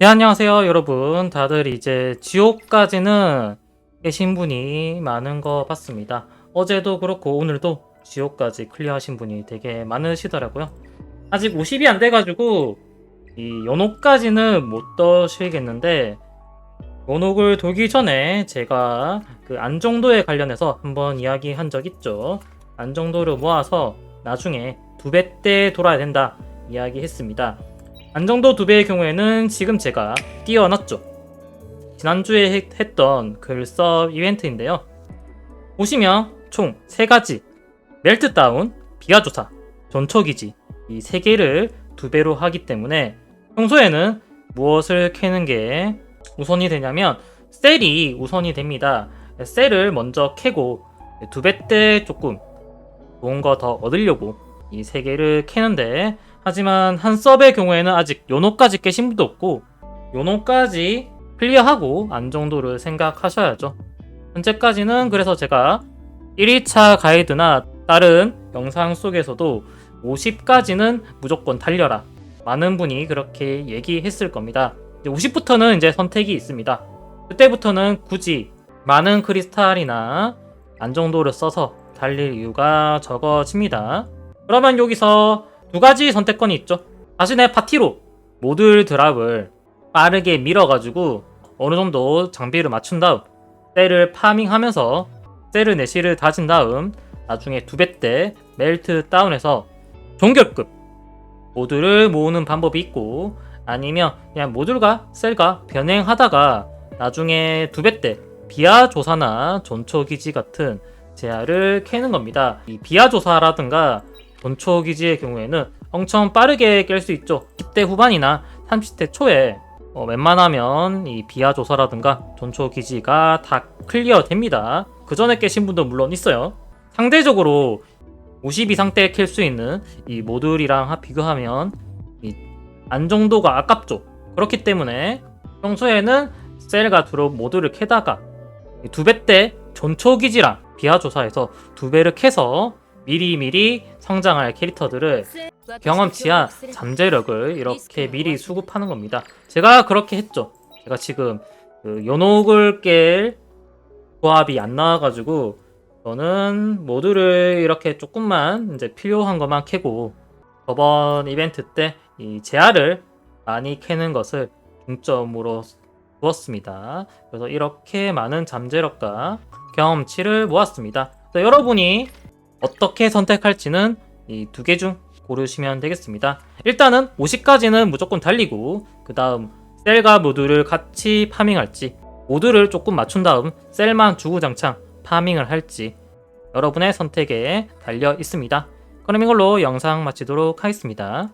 네, 안녕하세요, 여러분. 다들 이제 지옥까지는 깨신 분이 많은 것 같습니다. 어제도 그렇고 오늘도 지옥까지 클리어하신 분이 되게 많으시더라고요. 아직 50이 안 돼가지고 이 연옥까지는 못 떠시겠는데 연옥을 돌기 전에 제가 그 안정도에 관련해서 한번 이야기한 적 있죠. 안정도를 모아서 나중에 두 배 때 돌아야 된다 이야기했습니다. 안정도 두 배의 경우에는 지금 제가 띄워놨죠. 지난주에 했- 했던 글썹 이벤트인데요. 보시면 총세 가지 멜트 다운, 비하 조사, 전초 기지 이세 개를 두 배로 하기 때문에 평소에는 무엇을 캐는 게 우선이 되냐면 셀이 우선이 됩니다. 셀을 먼저 캐고 두 배 때 조금 좋은 거 더 얻으려고 이 세 개를 캐는데 하지만 한 서브의 경우에는 아직 요노까지 깨신 분도 없고 요노까지 클리어하고 안정도를 생각하셔야죠. 현재까지는 그래서 제가 1일차 가이드나 다른 영상 속에서도 50까지는 무조건 달려라. 많은 분이 그렇게 얘기했을 겁니다. 50부터는 이제 선택이 있습니다. 그때부터는 굳이 많은 크리스탈이나 안정도를 써서 달릴 이유가 적어집니다. 그러면 여기서 두 가지 선택권이 있죠. 자신의 파티로 모듈 드랍을 빠르게 밀어가지고 어느 정도 장비를 맞춘 다음 셀을 파밍하면서 셀을 내실을 다진 다음 나중에 두 배 때 멜트 다운해서 종결급 모듈을 모으는 방법이 있고 아니면 그냥 모듈과 셀과 병행하다가 나중에 두 배 때 비하 조사나 전초 기지 같은 제아를 캐는 겁니다. 이 비하 조사라든가 전초 기지의 경우에는 엄청 빠르게 깰 수 있죠. 10대 후반이나 30대 초에 어, 웬만하면 이 비하 조사라든가 전초 기지가 다 클리어 됩니다. 그 전에 깨신 분도 물론 있어요. 상대적으로 50 이상 때캘수 있는 이 모듈이랑 하- 비교하면 이 안정도가 아깝죠. 그렇기 때문에 평소에는 셀과 드롭 모듈을 캐다가 두 배 때 전초 기지랑 비하 조사에서 두 배를 캐서 미리미리 성장할 캐릭터들을 경험치와 잠재력을 이렇게 미리 수급하는 겁니다. 제가 그렇게 했죠. 제가 지금 그 연옥을 깰 조합이 안 나와가지고 저는 모두를 이렇게 조금만 이제 필요한 것만 캐고 저번 이벤트 때이 제아를 많이 캐는 것을 중점으로 두었습니다. 그래서 이렇게 많은 잠재력과 경험치를 모았습니다. 여러분이 어떻게 선택할지는 이 두 개 중 고르시면 되겠습니다. 일단은 50까지는 무조건 달리고 그 다음 셀과 모듈을 같이 파밍할지 모듈을 조금 맞춘 다음 셀만 주구장창 파밍을 할지 여러분의 선택에 달려 있습니다. 그럼 이걸로 영상 마치도록 하겠습니다.